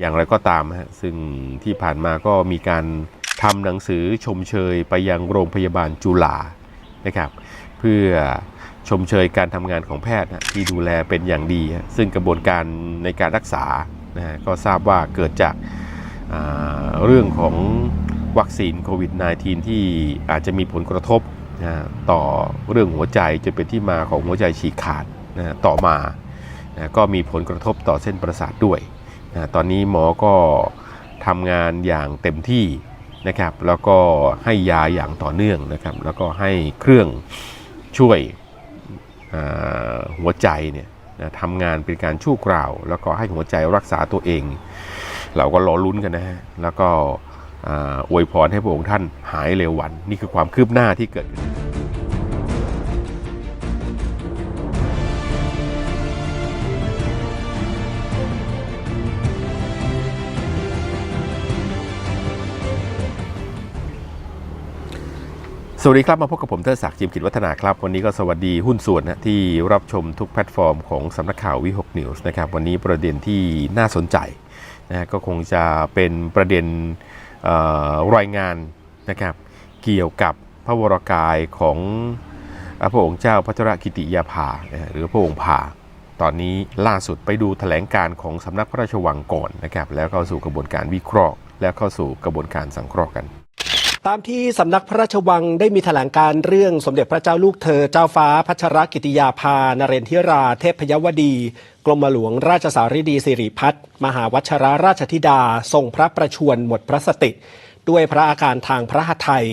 อย่างไรก็ตามฮะซึ่งที่ผ่านมาก็มีการทำหนังสือชมเชยไปยังโรงพยาบาลจุฬานะครับ เพื่อชมเชยการทำงานของแพทย์ที่ดูแลเป็นอย่างดี ซึ่งกระบวนการในการรักษานะก็ทราบว่าเกิดจากาเรื่องของวัคซีนโควิด -19 ที่อาจจะมีผลกระทบนะต่อเรื่องหัวใจจนเป็นที่มาของหัวใจฉีกขาดนะต่อมานะก็มีผลกระทบต่อเส้นประสาทด้วย นะตอนนี้หมอก็ทำงานอย่างเต็มที่นะครับ แล้วก็ให้ยาอย่างต่อเนื่องนะครับ แล้วก็ให้เครื่องช่วยหัวใจเนี่ยนะทำงานเป็นการชั่วคราว แล้วก็ให้หัวใจรักษาตัวเอง เราก็รอลุ้นกันนะฮะแล้วก็อ่าอวยพรให้พระองค์ท่านหายเร็ววัน นี่คือความคืบหน้าที่เกิดขึ้น สวัสดีครับ มาพบกับผมเทอศักดิ์จิมกิจวัฒนาครับ วันนี้ก็สวัสดีหุ้นส่วนนะที่รับชมทุกแพลตฟอร์มของสำนักข่าววิหกนิวส์นะครับวันนี้ประเด็นที่น่าสนใจนะก็คงจะเป็นประเด็นรายงานนะครับเกี่ยวกับพระวรากายของพระองค์เจ้าพัชรกิติยาภานะหรือพระองค์ภาตอนนี้ล่าสุดไปดูแถลงการของสำนักพระราชวังก่อนนะครับแล้วเข้าสู่กระบวนการวิเคราะห์ แล้วเข้าสู่กระบวนการสังเคราะห์กัน ตามที่สำนักพระราชวังได้มีแถลงการเรื่องสมเด็จพระเจ้าลูกเธอเจ้าฟ้าพัชรกิติยาภานเรนทิราเทพยวดี กรมหลวงราชสาริดีสิริพัฒมหาวัชรราชธิดา ทรงพระประชวรหมดพระสติ ด้วยพระอาการทางพระหัตถ์ไทย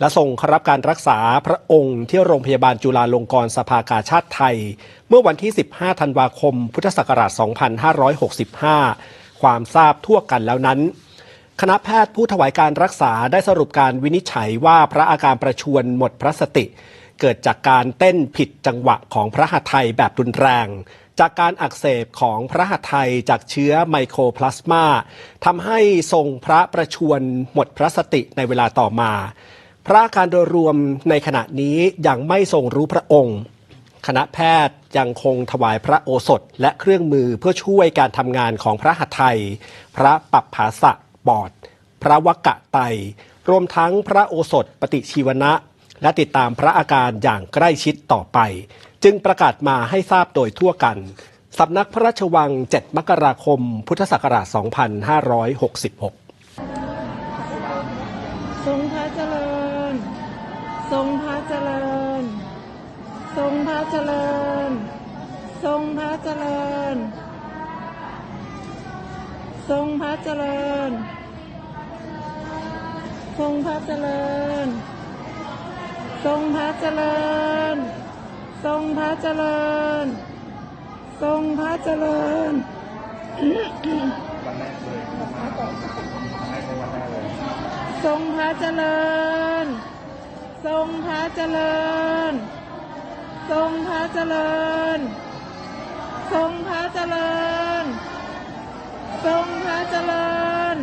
และทรงเข้ารับการรักษาพระองค์ที่โรงพยาบาลจุฬาลงกรณ์สภากาชาติไทย เมื่อวันที่ 15 ธันวาคม พุทธศักราช 2565 ความทราบทั่วกันแล้วนั้น คณะแพทย์ผู้ถวายการรักษาได้สรุปการวินิจฉัยว่าพระอาการประชวรหมดพระสติ เกิดจากการเต้นผิดจังหวะของพระหัตถ์ไทยแบบรุนแรง จากการอักเสบของพระหัตถ์ไทยจากเชื้อไมโครพลาสมาทำให้ทรงพระประชวรหมดพระสติในเวลาต่อมา พระอาการโดยรวมในขณะนี้ยังไม่ทรงรู้พระองค์ คณะแพทย์ยังคงถวายพระโอสถและเครื่องมือเพื่อช่วยการทำงานของพระหัตถ์ไทย พระปัปภาสะ ปอด พระวกะไต รวมทั้งพระโอสถปฏิชีวนะ และติดตามพระอาการอย่างใกล้ชิดต่อไป จึงประกาศมาให้ทราบโดยทั่วกันสำนักพระราชวัง 7 มกราคม พุทธศักราช 2566 ทรงพระเจริญ ทรงพระเจริญ ทรงพระเจริญ ทรงพระเจริญ ทรงพระเจริญ ทรงพระเจริญ ทรงพระเจริญ ทรงพระเจริญ ทรงพระเจริญวันแรกเลรกเทรงพระเจริญ ทรงพระเจริญ ทรงพระเจริญ ทรงพระเจริญ ทรงพระเจริญ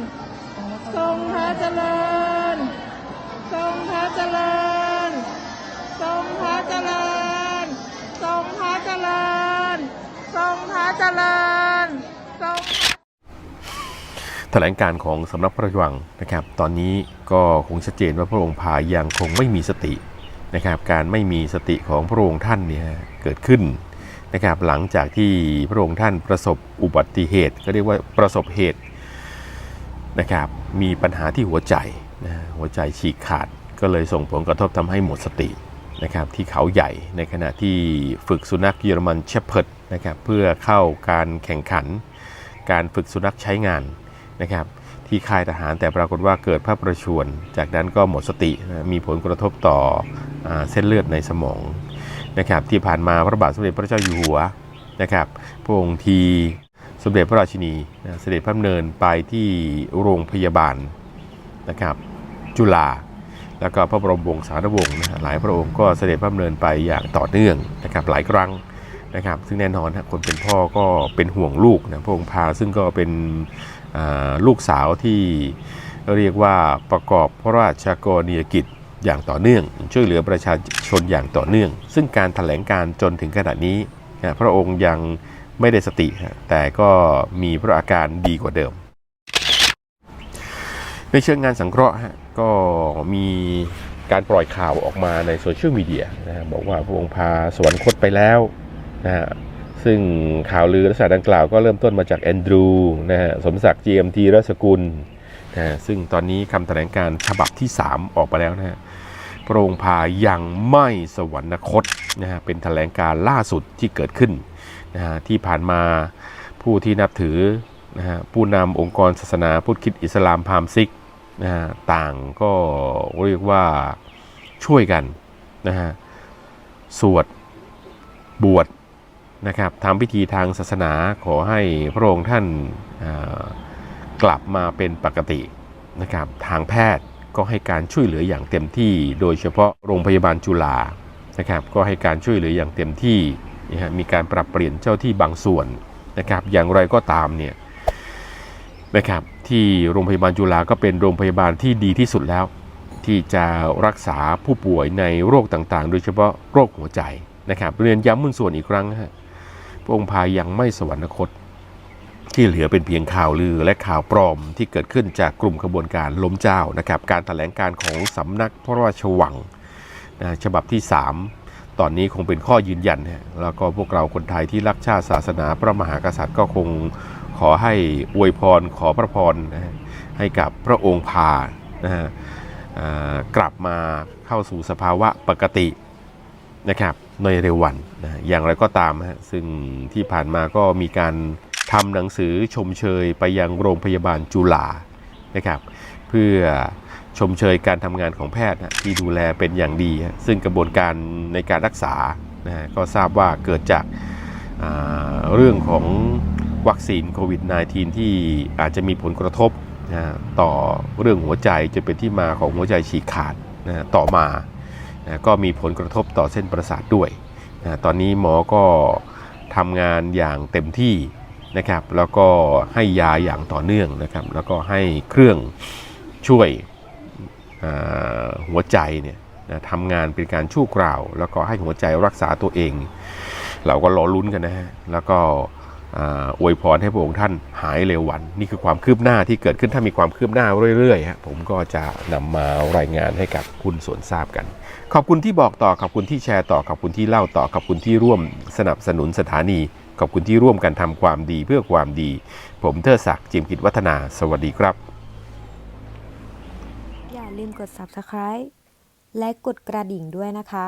ทรงพระเจริญ รงพระเจริญ ทรงพระเจริญ ทรงพระเจริญ ทรงพระเจริญ ทรงแถลงการของสำนักพระราชวังนะครับ ตอนนี้ก็คงชัดเจนว่าพระองค์พายังคงไม่มีสตินะครับ การไม่มีสติของพระองค์ท่านเนี่ยเกิดขึ้นนะครับ หลังจากที่พระองค์ท่านประสบอุบัติเหตุ ก็เรียกว่าประสบเหตุนะครับ มีปัญหาที่หัวใจ นะหัวใจฉีกขาดก็เลยส่งผลกระทบทำให้หมดสตินะครับที่เขาใหญ่ในขณะที่ฝึกสุนัขเยอรมันเชพเพิร์ดนะครับเพื่อเข้าการแข่งขัน การฝึกสุนัขใช้งานนะครับที่ค่ายทหารแต่ปรากฏว่าเกิดพระประชวรจากนั้นก็หมดสตินะมีผลกระทบต่ออเส้นเลือดในสมองนะครับที่ผ่านมาพระบาทสมเด็จพระเจ้าอยู่หัวนะครับพระองค์ทีสมเด็จพระราชินีนะเสด็จพระดำเนินไปที่โรงพยาบาลนะครับ จุฬาแล้วก็พระบรมวงศานุวงศ์นะหลายพระองค์ก็เสด็จพระดำเนินไปอย่างต่อเนื่องนะครับหลายครั้งนะครับ ซึ่งแน่นอนฮะคนเป็นพ่อก็เป็นห่วงลูกนะพระองค์พาซึ่งก็เป็นลูกสาวที่เรียกว่าประกอบพระราชกรณียกิจอย่างต่อเนื่อง ช่วยเหลือประชาชนอย่างต่อเนื่อง ซึ่งการถแถลงการจนถึงขนาดนี้นะพระองค์ยังไม่ได้สติ แต่ก็มีพระอาการดีกว่าเดิม ในเชิงงานสังเคราะห์ ก็มีการปล่อยข่าวออกมาในโซเชียลมีเดียนะบอกว่าพระองค์พาสวรรคตไปแล้วนะฮะซึ่งข่าวลือลักษณะดังกล่าวก็เริ่มต้นมาจากแอนดรูนะฮะสมศักดิ์ GMT รัศกุลนะซึ่งตอนนี้คำแถลงการฉบับที่ 3 ออกมาแล้วนะฮะพระองค์พายังไม่สวรรคตนะฮะเป็นแถลงการล่าสุดที่เกิดขึ้นนะฮะที่ผ่านมาผู้ที่นับถือนะฮะผู้นำองค์กรศาสนาพุทธคิดอิสลามพามซิก นะฮะต่างก็เรียกว่าช่วยกันนะฮะสวดบวชนะครับทำพิธีทางศาสนาขอให้พระองค์ท่านกลับมาเป็นปกตินะครับทางแพทย์ก็ให้การช่วยเหลืออย่างเต็มที่โดยเฉพาะโรงพยาบาลจุฬานะครับก็ให้การช่วยเหลืออย่างเต็มที่นะฮะมีการปรับเปลี่ยนเจ้าที่บางส่วนนะครับอย่างไรก็ตามเนี่ย นะครับที่โรงพยาบาลจุฬาก็เป็นโรงพยาบาลที่ดีที่สุดแล้ว ที่จะรักษาผู้ป่วยในโรคต่างๆ โดยเฉพาะโรคหัวใจนะครับเรียนย้ำมุ่นส่วนอีกครั้งฮะพระองค์พายยังไม่สวรรคต ที่เหลือเป็นเพียงข่าวลือและข่าวปลอมที่เกิดขึ้นจากกลุ่มขบวนการล้มเจ้านะครับการถแถลงการของสำนักพระราชวังนะฉบับที่ 3 ตอนนี้คงเป็นข้อยืนยันฮะแล้วก็พวกเราคนไทยที่รักชาติศาสนาพระมหากษัตริย์ก็คง ขอให้อวยพรขอพระพรนะฮะให้กับพระองค์พานะฮะกลับมาเข้าสู่สภาวะปกตินะครับในเร็ววันนะอย่างไรก็ตามฮะซึ่งที่ผ่านมาก็มีการทำหนังสือชมเชยไปยังโรงพยาบาลจุฬานะครับเพื่อชมเชยการทำงานของแพทย์นะที่ดูแลเป็นอย่างดี ซึ่งกระบวนการในการรักษานะก็ทราบว่าเกิดจากาเรื่องของ วัคซีนโควิด -19 ที่อาจจะมีผลกระทบนะต่อเรื่องหัวใจจะเป็นที่มาของหัวใจฉีกขาดนะต่อมานะก็มีผลกระทบต่อเส้นประสาทด้วยนะตอนนี้หมอก็ทำงานอย่างเต็มที่นะครับแล้วก็ให้ยาอย่างต่อเนื่องนะครับแล้วก็ให้เครื่องช่วยหัวใจเนี่ยนะทำงานเป็นการชั่วคราว แล้วก็ให้หัวใจรักษาตัวเอง เราก็รอลุ้นกันนะฮะแล้วก็ อวยพรให้พระองค์ท่านหายเร็ววัน นี่คือความคืบหน้าที่เกิดขึ้นถ้ามีความคืบหน้าเรื่อยๆฮะผมก็จะนำมารายงานให้กับคุณส่วนทราบกัน ขอบคุณที่บอกต่อขอบคุณที่แชร์ต่อขอบคุณที่เล่าต่อขอบคุณที่ร่วมสนับสนุนสถานี ขอบคุณที่ร่วมกันทำความดีเพื่อความดี ผมเทอศักดิ์จิมกิจวัฒนา สวัสดีครับ อย่าลืมกด subscribe และกดกระดิ่งด้วยนะคะ